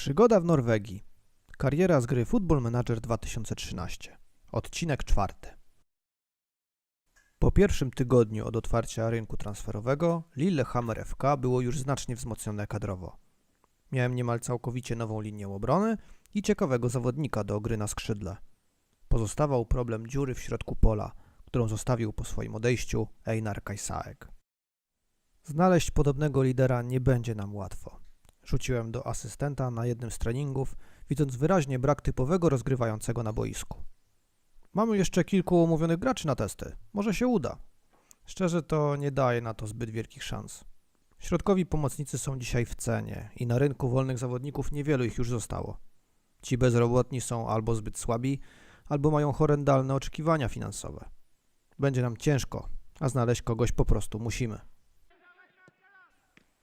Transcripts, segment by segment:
Przygoda w Norwegii. Kariera z gry Football Manager 2013. Odcinek czwarty. Po pierwszym tygodniu od otwarcia rynku transferowego Lillehammer FK było już znacznie wzmocnione kadrowo. Miałem niemal całkowicie nową linię obrony i ciekawego zawodnika do gry na skrzydle. Pozostawał problem dziury w środku pola, którą zostawił po swoim odejściu Einar Kajsaek. Znaleźć podobnego lidera nie będzie nam łatwo. Rzuciłem do asystenta na jednym z treningów, widząc wyraźnie brak typowego rozgrywającego na boisku. Mamy jeszcze kilku umówionych graczy na testy. Może się uda. Szczerze to nie daje na to zbyt wielkich szans. Środkowi pomocnicy są dzisiaj w cenie i na rynku wolnych zawodników niewielu ich już zostało. Ci bezrobotni są albo zbyt słabi, albo mają horrendalne oczekiwania finansowe. Będzie nam ciężko, a znaleźć kogoś po prostu musimy.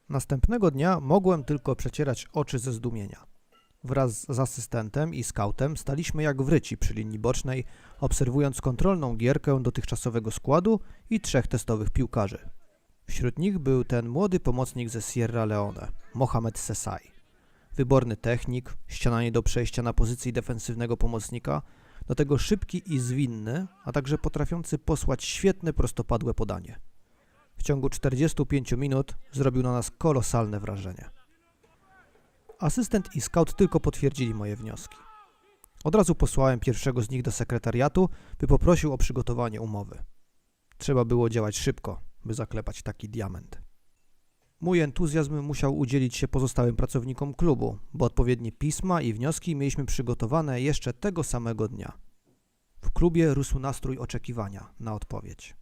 Następnego dnia mogłem tylko przecierać oczy ze zdumienia. Wraz z asystentem i skautem staliśmy jak wryci przy linii bocznej, obserwując kontrolną gierkę dotychczasowego składu i trzech testowych piłkarzy. Wśród nich był ten młody pomocnik ze Sierra Leone, Mohamed Sesai. Wyborny technik, ściananie do przejścia na pozycji defensywnego pomocnika, do tego szybki i zwinny, a także potrafiący posłać świetne prostopadłe podanie. W ciągu 45 minut zrobił na nas kolosalne wrażenie. Asystent i scout tylko potwierdzili moje wnioski. Od razu posłałem pierwszego z nich do sekretariatu, by poprosił o przygotowanie umowy. Trzeba było działać szybko, by zaklepać taki diament. Mój entuzjazm musiał udzielić się pozostałym pracownikom klubu, bo odpowiednie pisma i wnioski mieliśmy przygotowane jeszcze tego samego dnia. W klubie rósł nastrój oczekiwania na odpowiedź.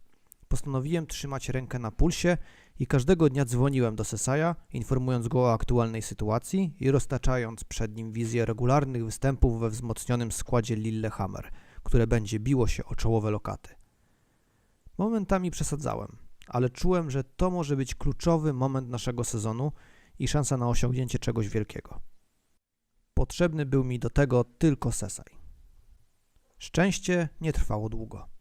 Postanowiłem trzymać rękę na pulsie i każdego dnia dzwoniłem do Sesaja, informując go o aktualnej sytuacji i roztaczając przed nim wizję regularnych występów we wzmocnionym składzie Lillehammer, które będzie biło się o czołowe lokaty. Momentami przesadzałem, ale czułem, że to może być kluczowy moment naszego sezonu i szansa na osiągnięcie czegoś wielkiego. Potrzebny był mi do tego tylko Sesaj. Szczęście nie trwało długo.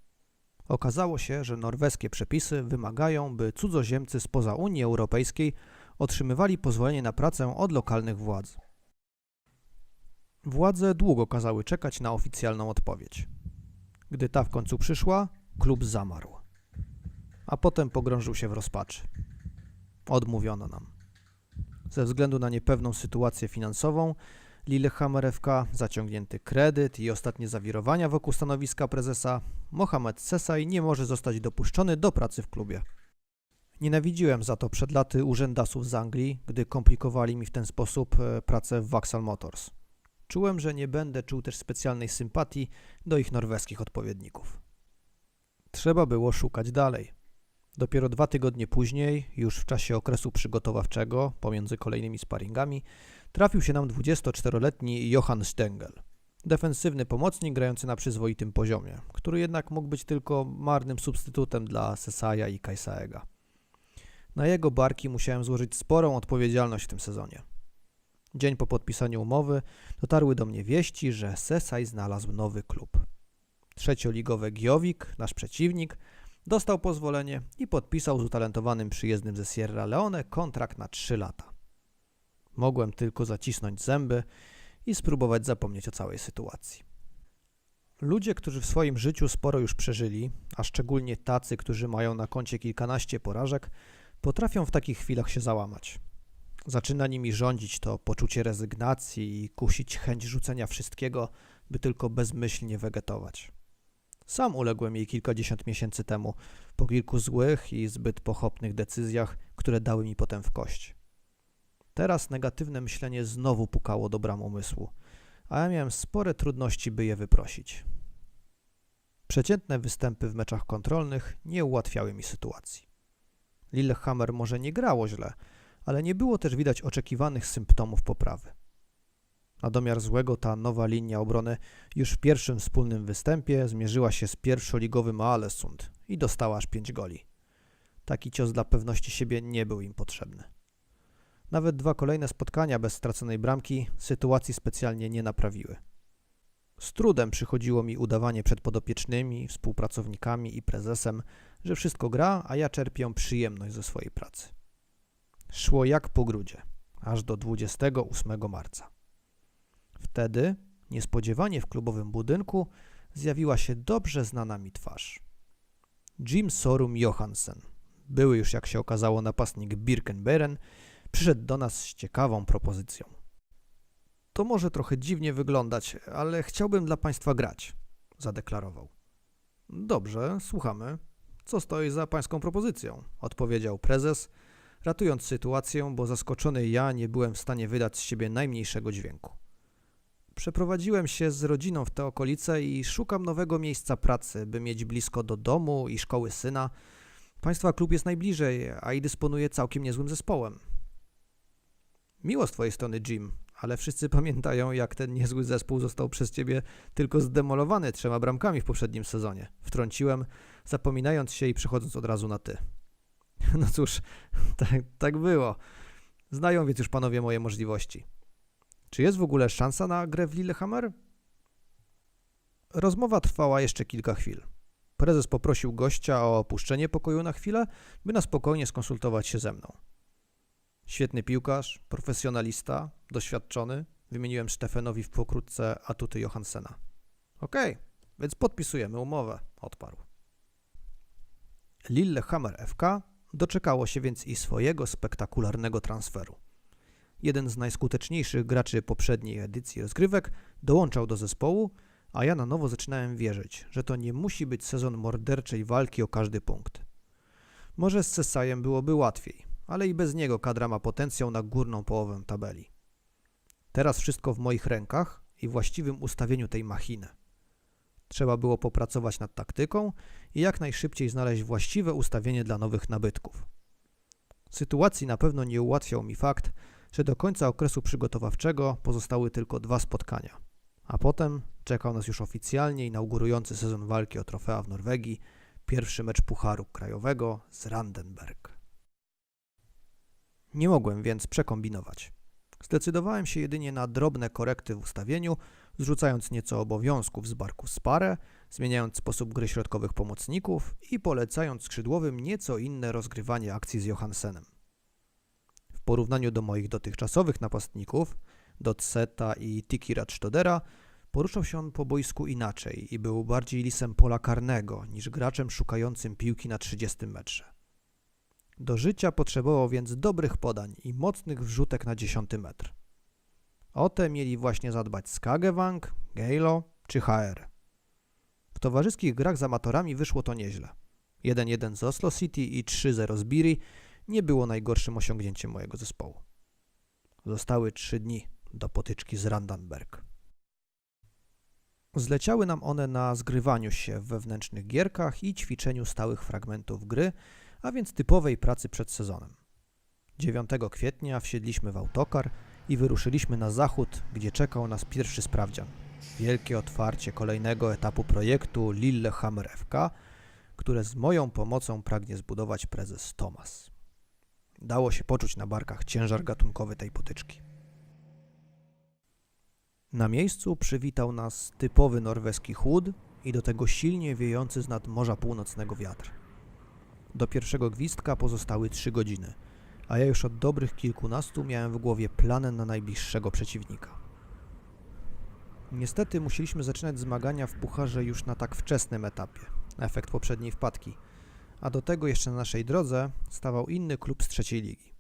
Okazało się, że norweskie przepisy wymagają, by cudzoziemcy spoza Unii Europejskiej otrzymywali pozwolenie na pracę od lokalnych władz. Władze długo kazały czekać na oficjalną odpowiedź. Gdy ta w końcu przyszła, klub zamarł. A potem pogrążył się w rozpaczy. Odmówiono nam. Ze względu na niepewną sytuację finansową, Lillehammer FK, zaciągnięty kredyt i ostatnie zawirowania wokół stanowiska prezesa, Mohamed Sesaj nie może zostać dopuszczony do pracy w klubie. Nienawidziłem za to przed laty urzędasów z Anglii, gdy komplikowali mi w ten sposób e, pracę w Vauxhall Motors. Czułem, że nie będę czuł też specjalnej sympatii do ich norweskich odpowiedników. Trzeba było szukać dalej. Dopiero dwa tygodnie później, już w czasie okresu przygotowawczego, pomiędzy kolejnymi sparingami, trafił się nam 24-letni Johann Stengel. Defensywny pomocnik grający na przyzwoitym poziomie, który jednak mógł być tylko marnym substytutem dla Sesaja i Kajsaega. Na jego barki musiałem złożyć sporą odpowiedzialność w tym sezonie. Dzień po podpisaniu umowy dotarły do mnie wieści, że Sesaj znalazł nowy klub. Trzecioligowy Giowik, nasz przeciwnik, dostał pozwolenie i podpisał z utalentowanym przyjezdnym ze Sierra Leone kontrakt na 3 lata. Mogłem tylko zacisnąć zęby i spróbować zapomnieć o całej sytuacji. Ludzie, którzy w swoim życiu sporo już przeżyli, a szczególnie tacy, którzy mają na koncie kilkanaście porażek, potrafią w takich chwilach się załamać. Zaczyna nimi rządzić to poczucie rezygnacji i kusić chęć rzucenia wszystkiego, by tylko bezmyślnie wegetować. Sam uległem jej kilkadziesiąt miesięcy temu, po kilku złych i zbyt pochopnych decyzjach, które dały mi potem w kość. Teraz negatywne myślenie znowu pukało do bram umysłu, a ja miałem spore trudności, by je wyprosić. Przeciętne występy w meczach kontrolnych nie ułatwiały mi sytuacji. Lillehammer może nie grało źle, ale nie było też widać oczekiwanych symptomów poprawy. Na domiar złego ta nowa linia obrony już w pierwszym wspólnym występie zmierzyła się z pierwszoligowym Alesund i dostała aż pięć goli. Taki cios dla pewności siebie nie był im potrzebny. Nawet dwa kolejne spotkania bez straconej bramki sytuacji specjalnie nie naprawiły. Z trudem przychodziło mi udawanie przed podopiecznymi, współpracownikami i prezesem, że wszystko gra, a ja czerpię przyjemność ze swojej pracy. Szło jak po grudzie, aż do 28 marca. Wtedy, niespodziewanie w klubowym budynku, zjawiła się dobrze znana mi twarz. Jim Sorum Johansen, były już jak się okazało napastnik Birkenberen, przyszedł do nas z ciekawą propozycją. To może trochę dziwnie wyglądać, ale chciałbym dla Państwa grać, zadeklarował. Dobrze, słuchamy. Co stoi za Pańską propozycją? odpowiedział prezes, ratując sytuację, bo zaskoczony ja nie byłem w stanie wydać z siebie najmniejszego dźwięku. Przeprowadziłem się z rodziną w te okolice i szukam nowego miejsca pracy, by mieć blisko do domu i szkoły syna. Państwa klub jest najbliżej, a i dysponuje całkiem niezłym zespołem. Miło z twojej strony, Jim, ale wszyscy pamiętają, jak ten niezły zespół został przez ciebie tylko zdemolowany trzema bramkami w poprzednim sezonie. Wtrąciłem, zapominając się i przechodząc od razu na ty. No cóż, tak, tak było. Znają więc już panowie moje możliwości. Czy jest w ogóle szansa na grę w Lillehammer? Rozmowa trwała jeszcze kilka chwil. Prezes poprosił gościa o opuszczenie pokoju na chwilę, by na spokojnie skonsultować się ze mną. Świetny piłkarz, profesjonalista, doświadczony. Wymieniłem Stefanowi w pokrótce atuty Johansena. Okej, więc podpisujemy umowę, odparł. Lillehammer FK doczekało się więc i swojego spektakularnego transferu. Jeden z najskuteczniejszych graczy poprzedniej edycji rozgrywek dołączał do zespołu, a ja na nowo zaczynałem wierzyć, że to nie musi być sezon morderczej walki o każdy punkt. Może z Cesajem byłoby łatwiej, ale i bez niego kadra ma potencjał na górną połowę tabeli. Teraz wszystko w moich rękach i właściwym ustawieniu tej machiny. Trzeba było popracować nad taktyką i jak najszybciej znaleźć właściwe ustawienie dla nowych nabytków. Sytuacji na pewno nie ułatwiał mi fakt, że do końca okresu przygotowawczego pozostały tylko dwa spotkania, a potem czekał nas już oficjalnie inaugurujący sezon walki o trofea w Norwegii, pierwszy mecz Pucharu Krajowego z Randenberg. Nie mogłem więc przekombinować. Zdecydowałem się jedynie na drobne korekty w ustawieniu, zrzucając nieco obowiązków z barku Sparę, zmieniając sposób gry środkowych pomocników i polecając skrzydłowym nieco inne rozgrywanie akcji z Johansenem. Porównaniu do moich dotychczasowych napastników, Dotseta i Tiki Radstodera, poruszał się on po boisku inaczej i był bardziej lisem pola karnego niż graczem szukającym piłki na 30 metrze. Do życia potrzebował więc dobrych podań i mocnych wrzutek na 10 metr. O te mieli właśnie zadbać Skagewang, Gejlo czy HR. W towarzyskich grach z amatorami wyszło to nieźle. 1-1 z Oslo City i 3-0 z Biri nie było najgorszym osiągnięciem mojego zespołu. Zostały trzy dni do potyczki z Randenberg. Zleciały nam one na zgrywaniu się w wewnętrznych gierkach i ćwiczeniu stałych fragmentów gry, a więc typowej pracy przed sezonem. 9 kwietnia wsiedliśmy w autokar i wyruszyliśmy na zachód, gdzie czekał nas pierwszy sprawdzian. Wielkie otwarcie kolejnego etapu projektu Lillehammer FK, które z moją pomocą pragnie zbudować prezes Thomas. Dało się poczuć na barkach ciężar gatunkowy tej potyczki. Na miejscu przywitał nas typowy norweski chłód i do tego silnie wiejący z nad Morza Północnego wiatr. Do pierwszego gwizdka pozostały trzy godziny, a ja już od dobrych kilkunastu miałem w głowie planę na najbliższego przeciwnika. Niestety musieliśmy zaczynać zmagania w pucharze już na tak wczesnym etapie, efekt poprzedniej wpadki, a do tego jeszcze na naszej drodze stawał inny klub z trzeciej ligi.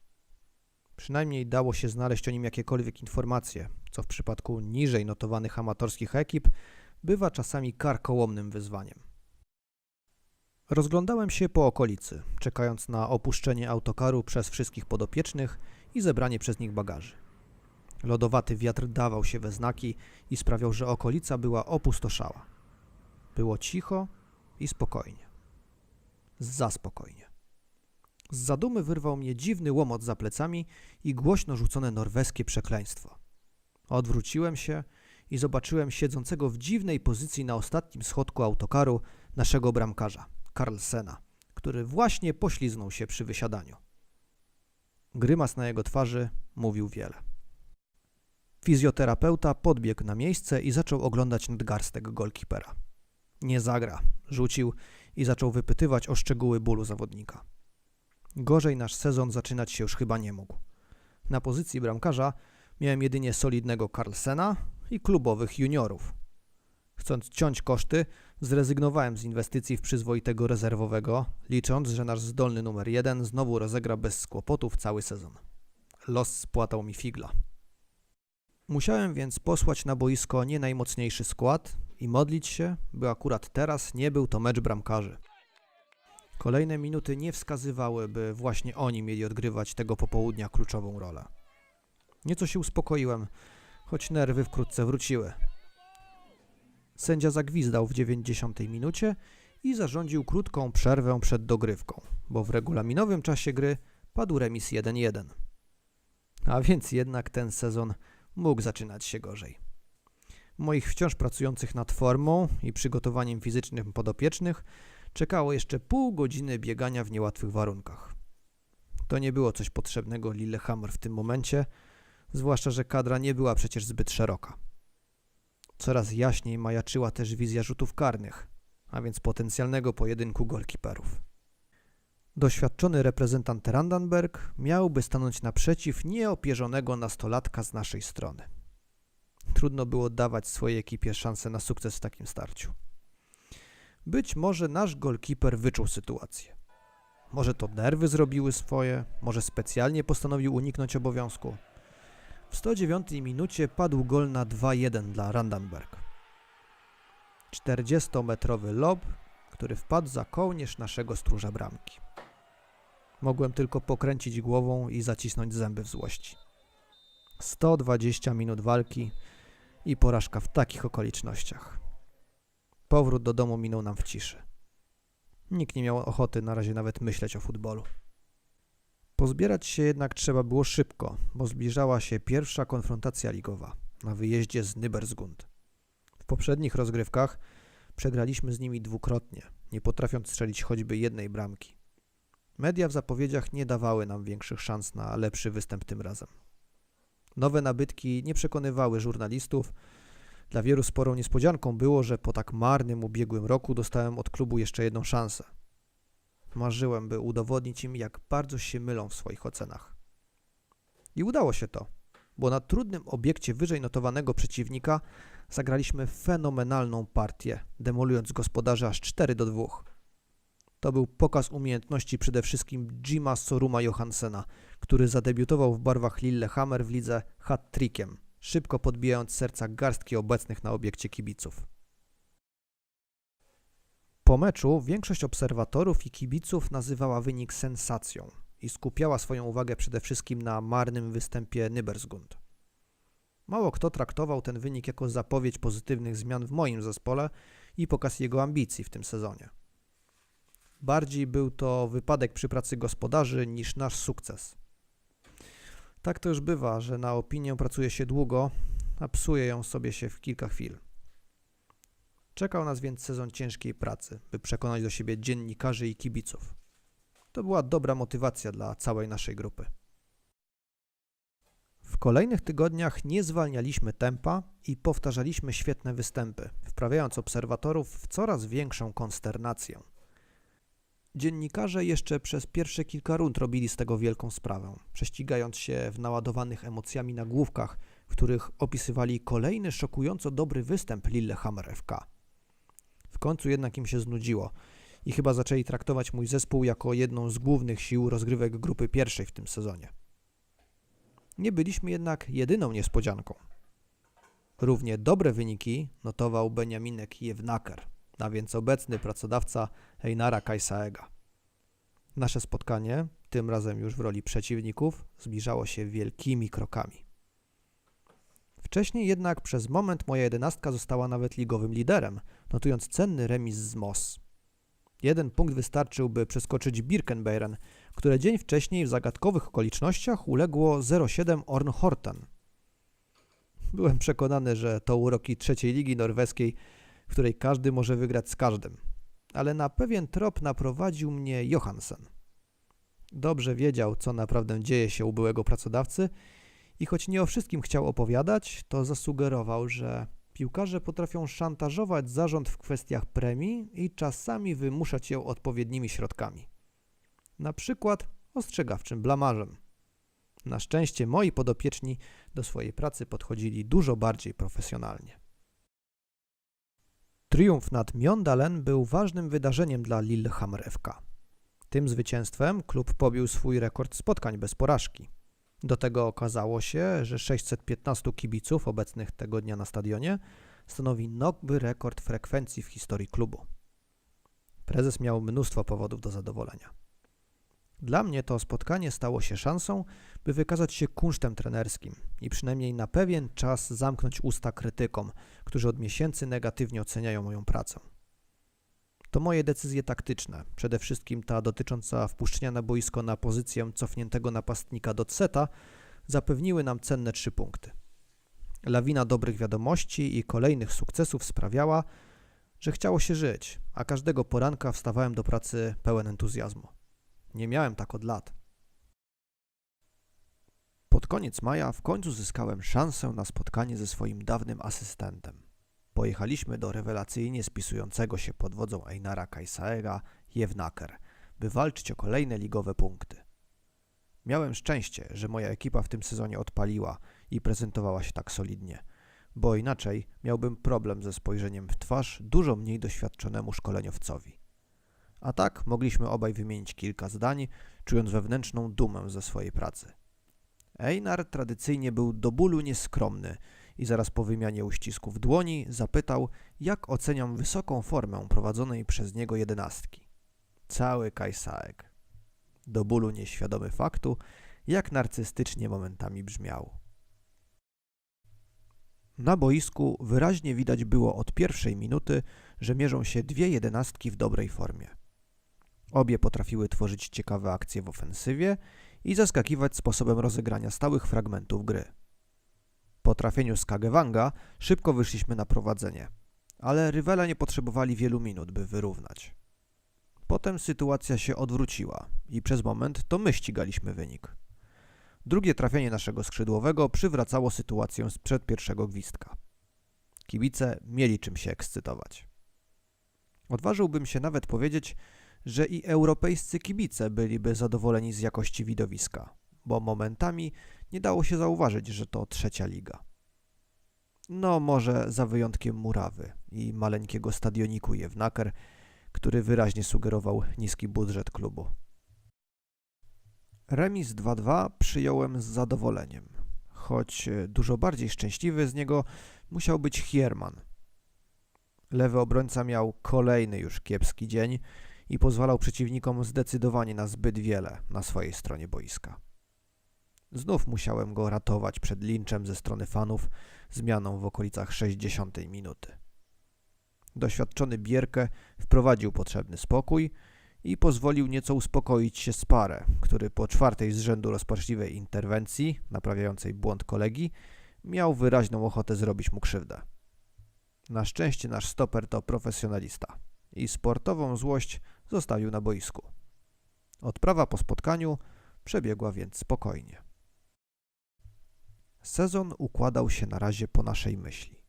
Przynajmniej dało się znaleźć o nim jakiekolwiek informacje, co w przypadku niżej notowanych amatorskich ekip bywa czasami karkołomnym wyzwaniem. Rozglądałem się po okolicy, czekając na opuszczenie autokaru przez wszystkich podopiecznych i zebranie przez nich bagaży. Lodowaty wiatr dawał się we znaki i sprawiał, że okolica była opustoszała. Było cicho i spokojnie. Za spokojnie. Z zadumy wyrwał mnie dziwny łomot za plecami i głośno rzucone norweskie przekleństwo. Odwróciłem się i zobaczyłem siedzącego w dziwnej pozycji na ostatnim schodku autokaru naszego bramkarza, Carlsena, który właśnie pośliznął się przy wysiadaniu. Grymas na jego twarzy mówił wiele. Fizjoterapeuta podbiegł na miejsce i zaczął oglądać nadgarstek golkipera. Nie zagra, rzucił i zaczął wypytywać o szczegóły bólu zawodnika. Gorzej nasz sezon zaczynać się już chyba nie mógł. Na pozycji bramkarza miałem jedynie solidnego Carlsena, i klubowych juniorów. Chcąc ciąć koszty, zrezygnowałem z inwestycji w przyzwoitego rezerwowego, licząc, że nasz zdolny numer jeden znowu rozegra bez kłopotów cały sezon. Los spłatał mi figla. Musiałem więc posłać na boisko nie najmocniejszy skład i modlić się, by akurat teraz nie był to mecz bramkarzy. Kolejne minuty nie wskazywały, by właśnie oni mieli odgrywać tego popołudnia kluczową rolę. Nieco się uspokoiłem, choć nerwy wkrótce wróciły. Sędzia zagwizdał w 90 minucie i zarządził krótką przerwę przed dogrywką, bo w regulaminowym czasie gry padł remis 1-1. A więc jednak ten sezon mógł zaczynać się gorzej. Moich wciąż pracujących nad formą i przygotowaniem fizycznym podopiecznych czekało jeszcze pół godziny biegania w niełatwych warunkach. To nie było coś potrzebnego Lillehammer w tym momencie, zwłaszcza, że kadra nie była przecież zbyt szeroka. Coraz jaśniej majaczyła też wizja rzutów karnych, a więc potencjalnego pojedynku golkiperów. Doświadczony reprezentant Randenberg miałby stanąć naprzeciw nieopierzonego nastolatka z naszej strony. Trudno było dawać swojej ekipie szansę na sukces w takim starciu. Być może nasz golkiper wyczuł sytuację. Może to nerwy zrobiły swoje, może specjalnie postanowił uniknąć obowiązku. W 109 minucie padł gol na 2-1 dla Randenberg. 40-metrowy lob, który wpadł za kołnierz naszego stróża bramki. Mogłem tylko pokręcić głową i zacisnąć zęby w złości. 120 minut walki i porażka w takich okolicznościach. Powrót do domu minął nam w ciszy. Nikt nie miał ochoty na razie nawet myśleć o futbolu. Pozbierać się jednak trzeba było szybko, bo zbliżała się pierwsza konfrontacja ligowa na wyjeździe z Nybersgund. W poprzednich rozgrywkach przegraliśmy z nimi dwukrotnie, nie potrafiąc strzelić choćby jednej bramki. Media w zapowiedziach nie dawały nam większych szans na lepszy występ tym razem. Nowe nabytki nie przekonywały żurnalistów. Dla wielu sporą niespodzianką było, że po tak marnym ubiegłym roku dostałem od klubu jeszcze jedną szansę. Marzyłem, by udowodnić im, jak bardzo się mylą w swoich ocenach. I udało się to, bo na trudnym obiekcie wyżej notowanego przeciwnika zagraliśmy fenomenalną partię, demolując gospodarza aż 4 do 2. To był pokaz umiejętności przede wszystkim Jima Soruma Johansena, który zadebiutował w barwach Lillehammer w lidze hat-trickiem, szybko podbijając serca garstki obecnych na obiekcie kibiców. Po meczu większość obserwatorów i kibiców nazywała wynik sensacją i skupiała swoją uwagę przede wszystkim na marnym występie Nybersgund. Mało kto traktował ten wynik jako zapowiedź pozytywnych zmian w moim zespole i pokaz jego ambicji w tym sezonie. Bardziej był to wypadek przy pracy gospodarzy niż nasz sukces. Tak to już bywa, że na opinię pracuje się długo, a psuje ją sobie się w kilka chwil. Czekał nas więc sezon ciężkiej pracy, by przekonać do siebie dziennikarzy i kibiców. To była dobra motywacja dla całej naszej grupy. W kolejnych tygodniach nie zwalnialiśmy tempa i powtarzaliśmy świetne występy, wprawiając obserwatorów w coraz większą konsternację. Dziennikarze jeszcze przez pierwsze kilka rund robili z tego wielką sprawę, prześcigając się w naładowanych emocjami nagłówkach, w których opisywali kolejny szokująco dobry występ Lillehammer FK. W końcu jednak im się znudziło i chyba zaczęli traktować mój zespół jako jedną z głównych sił rozgrywek grupy pierwszej w tym sezonie. Nie byliśmy jednak jedyną niespodzianką. Równie dobre wyniki notował Beniaminek Jewnaker, a więc obecny pracodawca Einara Kajsaega. Nasze spotkanie, tym razem już w roli przeciwników, zbliżało się wielkimi krokami. Wcześniej jednak przez moment moja jedenastka została nawet ligowym liderem, notując cenny remis z Moss. Jeden punkt wystarczył, by przeskoczyć Birkenbeiren, które dzień wcześniej w zagadkowych okolicznościach uległo 0,7 Ornhorten. Byłem przekonany, że to uroki trzeciej ligi norweskiej, w której każdy może wygrać z każdym. Ale na pewien trop naprowadził mnie Johansen. Dobrze wiedział, co naprawdę dzieje się u byłego pracodawcy i choć nie o wszystkim chciał opowiadać, to zasugerował, że piłkarze potrafią szantażować zarząd w kwestiach premii i czasami wymuszać ją odpowiednimi środkami. Na przykład ostrzegawczym blamarzem. Na szczęście moi podopieczni do swojej pracy podchodzili dużo bardziej profesjonalnie. Triumf nad Mjondalen był ważnym wydarzeniem dla Lillehammer FK. Tym zwycięstwem klub pobił swój rekord spotkań bez porażki. Do tego okazało się, że 615 kibiców obecnych tego dnia na stadionie stanowi nowy rekord frekwencji w historii klubu. Prezes miał mnóstwo powodów do zadowolenia. Dla mnie to spotkanie stało się szansą, by wykazać się kunsztem trenerskim i przynajmniej na pewien czas zamknąć usta krytykom, którzy od miesięcy negatywnie oceniają moją pracę. To moje decyzje taktyczne, przede wszystkim ta dotycząca wpuszczenia na boisko na pozycję cofniętego napastnika do seta, zapewniły nam cenne trzy punkty. Lawina dobrych wiadomości i kolejnych sukcesów sprawiała, że chciało się żyć, a każdego poranka wstawałem do pracy pełen entuzjazmu. Nie miałem tak od lat. Pod koniec maja w końcu zyskałem szansę na spotkanie ze swoim dawnym asystentem. Pojechaliśmy do rewelacyjnie spisującego się pod wodzą Einara Kajsaega Jewnaker, by walczyć o kolejne ligowe punkty. Miałem szczęście, że moja ekipa w tym sezonie odpaliła i prezentowała się tak solidnie, bo inaczej miałbym problem ze spojrzeniem w twarz dużo mniej doświadczonemu szkoleniowcowi. A tak mogliśmy obaj wymienić kilka zdań, czując wewnętrzną dumę ze swojej pracy. Einar tradycyjnie był do bólu nieskromny i zaraz po wymianie uścisków dłoni zapytał, jak oceniam wysoką formę prowadzonej przez niego jedenastki. Cały kajsaek. Do bólu nieświadomy faktu, jak narcystycznie momentami brzmiał. Na boisku wyraźnie widać było od pierwszej minuty, że mierzą się dwie jedenastki w dobrej formie. Obie potrafiły tworzyć ciekawe akcje w ofensywie i zaskakiwać sposobem rozegrania stałych fragmentów gry. Po trafieniu z Kagewanga szybko wyszliśmy na prowadzenie, ale rywale nie potrzebowali wielu minut, by wyrównać. Potem sytuacja się odwróciła i przez moment to my ścigaliśmy wynik. Drugie trafienie naszego skrzydłowego przywracało sytuację sprzed pierwszego gwizdka. Kibice mieli czym się ekscytować. Odważyłbym się nawet powiedzieć, że i europejscy kibice byliby zadowoleni z jakości widowiska, bo momentami nie dało się zauważyć, że to trzecia liga. No może za wyjątkiem Murawy i maleńkiego stadioniku Jewnaker, który wyraźnie sugerował niski budżet klubu. Remis 2-2 przyjąłem z zadowoleniem, choć dużo bardziej szczęśliwy z niego musiał być Hierman. Lewy obrońca miał kolejny już kiepski dzień i pozwalał przeciwnikom zdecydowanie na zbyt wiele na swojej stronie boiska. Znów musiałem go ratować przed linczem ze strony fanów zmianą w okolicach 60 minuty. Doświadczony Bierkę wprowadził potrzebny spokój i pozwolił nieco uspokoić się Sparę, który po czwartej z rzędu rozpaczliwej interwencji, naprawiającej błąd kolegi, miał wyraźną ochotę zrobić mu krzywdę. Na szczęście nasz stoper to profesjonalista i sportową złość zostawił na boisku. Odprawa po spotkaniu przebiegła więc spokojnie. Sezon układał się na razie po naszej myśli.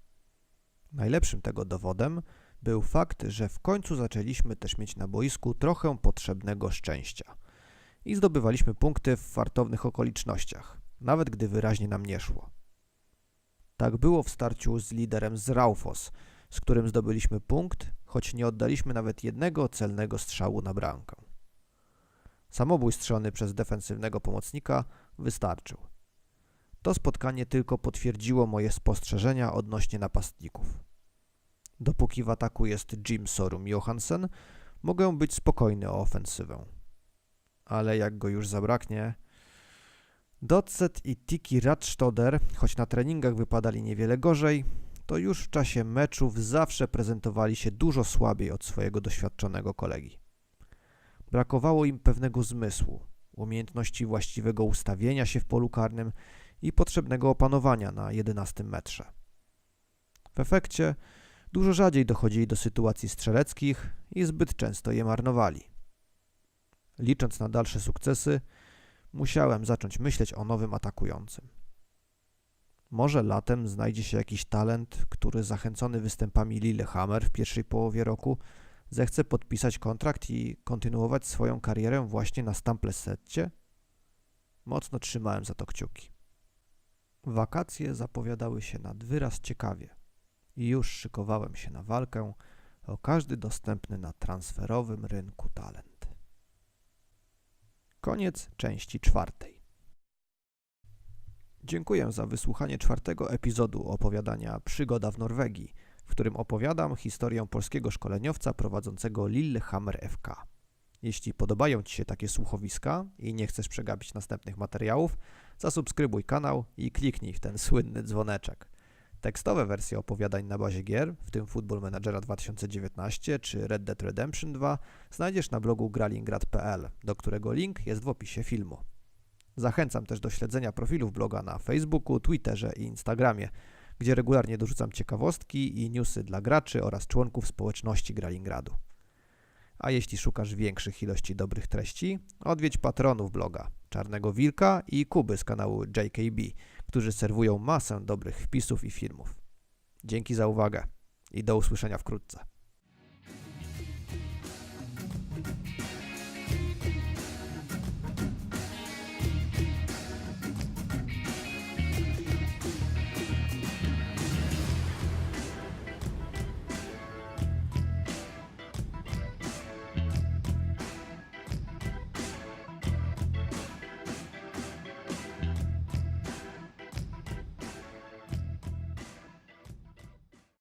Najlepszym tego dowodem był fakt, że w końcu zaczęliśmy też mieć na boisku trochę potrzebnego szczęścia i zdobywaliśmy punkty w fartownych okolicznościach, nawet gdy wyraźnie nam nie szło. Tak było w starciu z liderem z Raufos, z którym zdobyliśmy punkt, choć nie oddaliśmy nawet jednego celnego strzału na bramkę. Samobój strzelony przez defensywnego pomocnika wystarczył. To spotkanie tylko potwierdziło moje spostrzeżenia odnośnie napastników. Dopóki w ataku jest Jim Sorum Johansen, mogę być spokojny o ofensywę. Ale jak go już zabraknie... Dotset i Tiki Radstoder, choć na treningach wypadali niewiele gorzej, to już w czasie meczów zawsze prezentowali się dużo słabiej od swojego doświadczonego kolegi. Brakowało im pewnego zmysłu, umiejętności właściwego ustawienia się w polu karnym i potrzebnego opanowania na 11 metrze. W efekcie dużo rzadziej dochodzili do sytuacji strzeleckich i zbyt często je marnowali. Licząc na dalsze sukcesy, musiałem zacząć myśleć o nowym atakującym. Może latem znajdzie się jakiś talent, który zachęcony występami Lillehammer w pierwszej połowie roku zechce podpisać kontrakt i kontynuować swoją karierę właśnie na Stamplessetcie? Mocno trzymałem za to kciuki. Wakacje zapowiadały się nad wyraz ciekawie i już szykowałem się na walkę o każdy dostępny na transferowym rynku talent. Koniec części czwartej. Dziękuję za wysłuchanie czwartego epizodu opowiadania Przygoda w Norwegii, w którym opowiadam historię polskiego szkoleniowca prowadzącego Lillehammer FK. Jeśli podobają Ci się takie słuchowiska i nie chcesz przegapić następnych materiałów, zasubskrybuj kanał i kliknij w ten słynny dzwoneczek. Tekstowe wersje opowiadań na bazie gier, w tym Football Managera 2019 czy Red Dead Redemption 2, znajdziesz na blogu gralingrad.pl, do którego link jest w opisie filmu. Zachęcam też do śledzenia profilów bloga na Facebooku, Twitterze i Instagramie, gdzie regularnie dorzucam ciekawostki i newsy dla graczy oraz członków społeczności Gralingradu. A jeśli szukasz większych ilości dobrych treści, odwiedź patronów bloga Czarnego Wilka i Kuby z kanału JKB, którzy serwują masę dobrych wpisów i filmów. Dzięki za uwagę i do usłyszenia wkrótce.